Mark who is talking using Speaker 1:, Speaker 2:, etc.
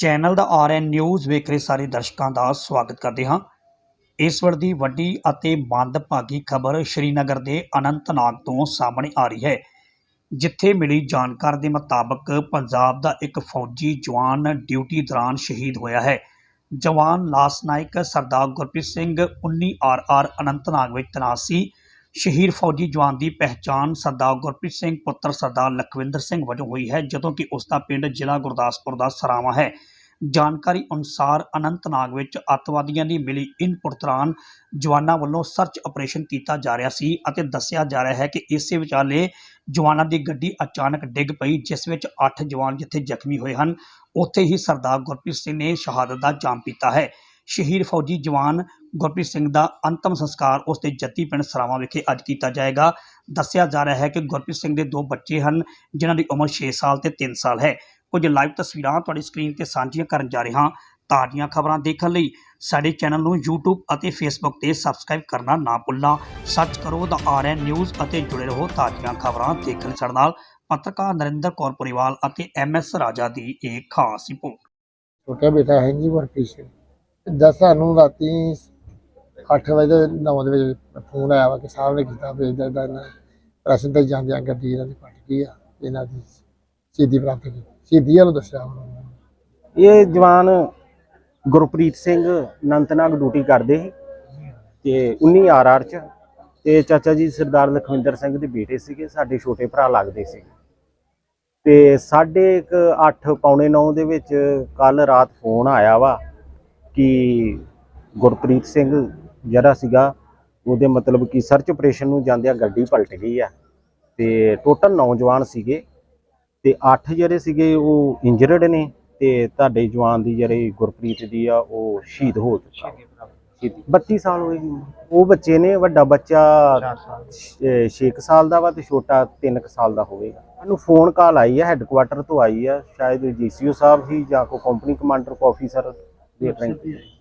Speaker 1: Channel ਦਾ RN news ਵੇਖ ਰਹੇ ਸਾਰੇ ਦਰਸ਼ਕਾਂ ਦਾ ਸਵਾਗਤ ਕਰਦੇ ਹਾਂ। ਇਸ ਵੇਲੇ ਦੀ ਵੱਡੀ ਅਤੇ ਮੰਦਭਾਗੀ ਖਬਰ ਸ਼੍ਰੀਨਗਰ ਦੇ ਅਨੰਤਨਾਗ ਤੋਂ ਸਾਹਮਣੇ ਆ ਰਹੀ ਹੈ, ਜਿੱਥੇ ਮਿਲੀ ਜਾਣਕਾਰੀ ਦੇ ਮੁਤਾਬਕ ਪੰਜਾਬ ਦਾ ਇੱਕ ਫੌਜੀ ਜਵਾਨ ਡਿਊਟੀ ਦੌਰਾਨ ਸ਼ਹੀਦ ਹੋਇਆ ਹੈ। ਜਵਾਨ lance Naik Sardar Gurpreet Singh 19 R R Anantnag ਵਿੱਚ ਤੈਨਾਤ ਸੀ। ਸ਼ਹੀਦ ਫੌਜੀ ਜਵਾਨ ਦੀ ਪਹਿਚਾਣ ਸਰਦਾਰ ਗੁਰਪ੍ਰੀਤ ਸਿੰਘ ਪੁੱਤਰ ਸਰਦਾਰ ਲਖਵਿੰਦਰ ਸਿੰਘ ਵਜੋਂ ਹੋਈ ਹੈ, ਜਦੋਂ ਕਿ ਉਸ ਦਾ ਪਿੰਡ ਜ਼ਿਲ੍ਹਾ ਗੁਰਦਾਸਪੁਰ ਦਾ ਸਰਾਵਾਂ ਹੈ। ਜਾਣਕਾਰੀ ਅਨੁਸਾਰ ਅਨੰਤਨਾਗ ਵਿੱਚ ਅੱਤਵਾਦੀਆਂ ਦੀ ਮਿਲੀ ਇਨਪੁਟ ਦੌਰਾਨ ਜਵਾਨਾਂ ਵੱਲੋਂ ਸਰਚ ਆਪਰੇਸ਼ਨ ਕੀਤਾ ਜਾ ਰਿਹਾ ਸੀ ਅਤੇ ਦੱਸਿਆ ਜਾ ਰਿਹਾ ਹੈ ਕਿ ਇਸੇ ਵਿਚਾਲੇ ਜਵਾਨਾਂ ਦੀ ਗੱਡੀ ਅਚਾਨਕ ਡਿੱਗ ਪਈ, ਜਿਸ ਵਿੱਚ 8 ਜਵਾਨ ਜਿੱਥੇ ਜ਼ਖਮੀ ਹੋਏ ਹਨ, ਉੱਥੇ ਹੀ ਸਰਦਾਰ ਗੁਰਪ੍ਰੀਤ ਸਿੰਘ ਨੇ ਸ਼ਹਾਦਤ ਦਾ ਜਾਮ ਪੀਤਾ ਹੈ। ਸ਼ਹੀਦ ਫੌਜੀ ਜਵਾਨ ਗੁਰਪ੍ਰੀਤ ਸਿੰਘ ਦਾ ਅੰਤਮ ਸੰਸਕਾਰ ਉਸ ਦੇ ਜੱਤੀ ਪਿੰਡ ਸਰਾਵਾਂ ਵਿਖੇ ਅੱਜ ਕੀਤਾ ਜਾਏਗਾ। ਦੱਸਿਆ ਜਾ ਰਿਹਾ ਹੈ ਕਿ ਗੁਰਪ੍ਰੀਤ ਸਿੰਘ ਦੇ ਦੋ ਬੱਚੇ ਹਨ, ਜਿਨ੍ਹਾਂ ਦੀ ਉਮਰ 6 ਸਾਲ ਤੇ 3 ਸਾਲ ਹੈ। ਕੁਝ ਲਾਈਵ ਤਸਵੀਰਾਂ ਤੁਹਾਡੀ ਸਕਰੀਨ ਤੇ ਸਾਂਝੀਆਂ ਕਰਨ ਜਾ ਰਿਹਾ ਹਾਂ। ਤਾਜ਼ੀਆਂ ਖਬਰਾਂ ਦੇਖਣ ਲਈ ਸਾਡੇ ਚੈਨਲ ਨੂੰ YouTube ਅਤੇ Facebook ਤੇ ਸਬਸਕ੍ਰਾਈਬ ਕਰਨਾ ਨਾ ਭੁੱਲਣਾ। ਸਰਚ ਕਰੋ ਦਾ ਆਰਐਨ ਨਿਊਜ਼ ਅਤੇ ਜੁੜੇ ਰਹੋ ਤਾਜ਼ੀਆਂ ਖਬਰਾਂ ਦੇਖਣ ਸਾਡੇ ਨਾਲ। ਪੱਤਰਕਾਰ ਨਰਿੰਦਰ ਕੌਰ ਪੁਰੀਵਾਲ ਅਤੇ ਐਮਐਸ ਰਾਜਾ ਦੀ ਇੱਕ ਖਾਸ ਰਿਪੋਰਟ।
Speaker 2: ਛੋਟਾ ਬੇਟਾ ਹੈ ਜੀ ਗੁਰਪ੍ਰੀਤ ਸਿੰਘ। ਦਸ ਸਾਨੂੰ ਰਾਤੀ 8 ਵਜੇ 9 ਦੇ ਵਜੇ ਫੋਨ ਆਇਆ ਵਾ ਕਿ ਸਾਹਿਬ ਨੇ ਕੀਤਾ ਵੀ ਇਦਾਂ ਇਦਾਂ ਇਹਨਾਂ ਰਸਤੇ ਤੇ ਜਾਂਦਿਆਂ ਗੱਡੀ ਇਹਨਾਂ ਦੀ ਪਟ ਗਈ ਆ, ਇਹਨਾਂ ਦੀ ਸਿੱਧੀ ਪ੍ਰਾਪਤ ਕੀਤੀ ਸਿੱਧੀ ਵਾਲੂ ਦੱਸਿਆ ਉਹਨਾਂ ਨੇ।
Speaker 3: ਇਹ ਜਵਾਨ ਗੁਰਪ੍ਰੀਤ ਸਿੰਘ ਅਨੰਤਨਾਗ ਡਿਊਟੀ ਕਰਦੇ ਸੀ ਤੇ 19 ਆਰਆਰ ਚ ਤੇ ਚਾਚਾ ਜੀ ਸਰਦਾਰ ਲਖਵਿੰਦਰ ਸਿੰਘ ਦੇ ਬੇਟੇ ਸੀਗੇ, ਸਾਡੇ ਛੋਟੇ ਭਰਾ ਲੱਗਦੇ ਸੀ। ਤੇ ਸਾਢੇ ਇੱਕ 8 ਪੌਣੇ 9 ਦੇ ਵਿੱਚ ਕੱਲ ਰਾਤ ਫੋਨ ਆਇਆ ਵਾ ਕਿ ਗੁਰਪ੍ਰੀਤ ਸਿੰਘ ਜਿਹੜਾ ਸੀਗਾ ਉਹਦੇ ਮਤਲਬ ਕਿ ਸਰਚ ਆਪਰੇਸ਼ਨ ਨੂੰ ਜਾਂਦਿਆਂ ਗੱਡੀ ਪਲਟ ਗਈ ਆ। ਤੇ ਟੋਟਲ ਨੌਜਵਾਨ ਸੀਗੇ ਤੇ 8 ਜਿਹੜੇ ਸੀਗੇ ਉਹ ਇੰਜਰਡ ਨੇ ਤੇ ਤੁਹਾਡੇ ਜਵਾਨ ਦੀ ਜਿਹੜੇ ਗੁਰਪ੍ਰੀਤ ਦੀ ਆ ਉਹ ਸ਼ਹੀਦ ਹੋ ਚੁੱਕਾ। ਸ਼ਹੀਦੀ 32 ਸਾਲ ਹੋਏ ਉਹ ਬੱਚੇ ਨੇ ਵੱਡਾ ਬੱਚਾ 6 ਸਾਲ। ਦਾ ਵਾ ਤੇ ਛੋਟਾ 3 ਸਾਲ ਦਾ ਹੋਵੇਗਾ। ਸਾਨੂੰ ਫੋਨ ਕਾਲ ਆਈ ਹੈ ਹੈੱਡਕੁਆਟਰ ਤੋਂ ਆਈ ਆ ਸ਼ਾਇਦ ਜੀਸੀਓ ਸਾਹਿਬ ਹੀ ਜਾਂ ਕੋ ਕੰਪਨੀ ਕਮਾਂਡਰ ਕੋ ਆਫੀਸਰ ਦੇ ਰਹੀ